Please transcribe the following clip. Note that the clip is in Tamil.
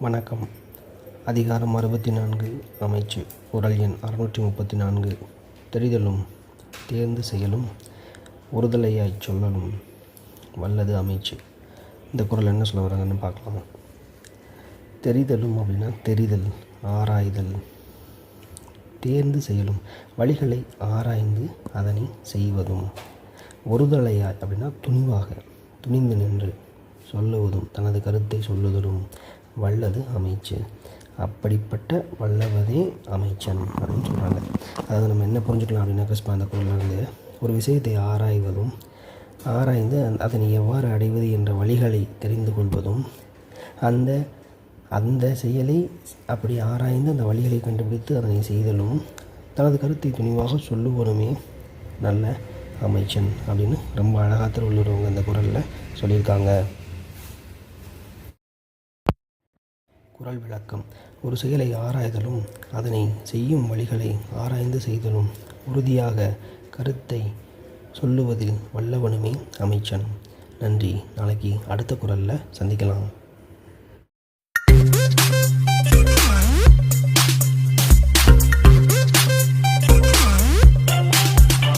வணக்கம். அதிகாரம் அறுபத்தி நான்கு அமைச்சு குரல் எண் அறுநூற்றி முப்பத்தி நான்கு தெரிதலும் தேர்ந்து செயலும் ஒருதலையாய் சொல்லலும் வல்லது அமைச்சு. இந்த குரல் என்ன சொல்ல வராங்கன்னு பார்க்கலாமா. தெரிதலும் அப்படின்னா தெரிதல் ஆராய்தல். தேர்ந்து செயலும் வழிகளை ஆராய்ந்து அதனை செய்வதும். ஒருதலையாய் அப்படின்னா துணிவாக துணிந்து நின்று சொல்லுவதும் தனது கருத்தை சொல்லுதலும் வல்லது அமைச்சு. அப்படிப்பட்ட வல்லவதே அமைச்சன் அப்படின்னு சொல்கிறாங்க அதாவது நம்ம என்ன புரிஞ்சுக்கலாம் அப்படின்னா அந்த குரலிருந்து ஒரு விஷயத்தை ஆராய்வதும் ஆராய்ந்து அதனை எவ்வாறு அடைவது என்ற வழிகளை தெரிந்து கொள்வதும் அந்த அந்த செயலை அப்படி ஆராய்ந்து அந்த வழிகளை கண்டுபிடித்து அதனை செய்தலும் தனது கருத்தை துணிவாக சொல்லுவதுமே நல்ல அமைச்சன் அப்படின்னு ரொம்ப அழகாக திருவள்ளுவங்க அந்த குரலில் சொல்லியிருக்காங்க. குரல் விளக்கம். ஒரு செயலை ஆராய்தலும் அதனை செய்யும் வழிகளை ஆராய்ந்து செய்தலும் உறுதியாக கருத்தை சொல்லுவதில் வல்லவனுமே அமைச்சன். நன்றி. நாளைக்கு அடுத்த குரலில் சந்திக்கலாம்.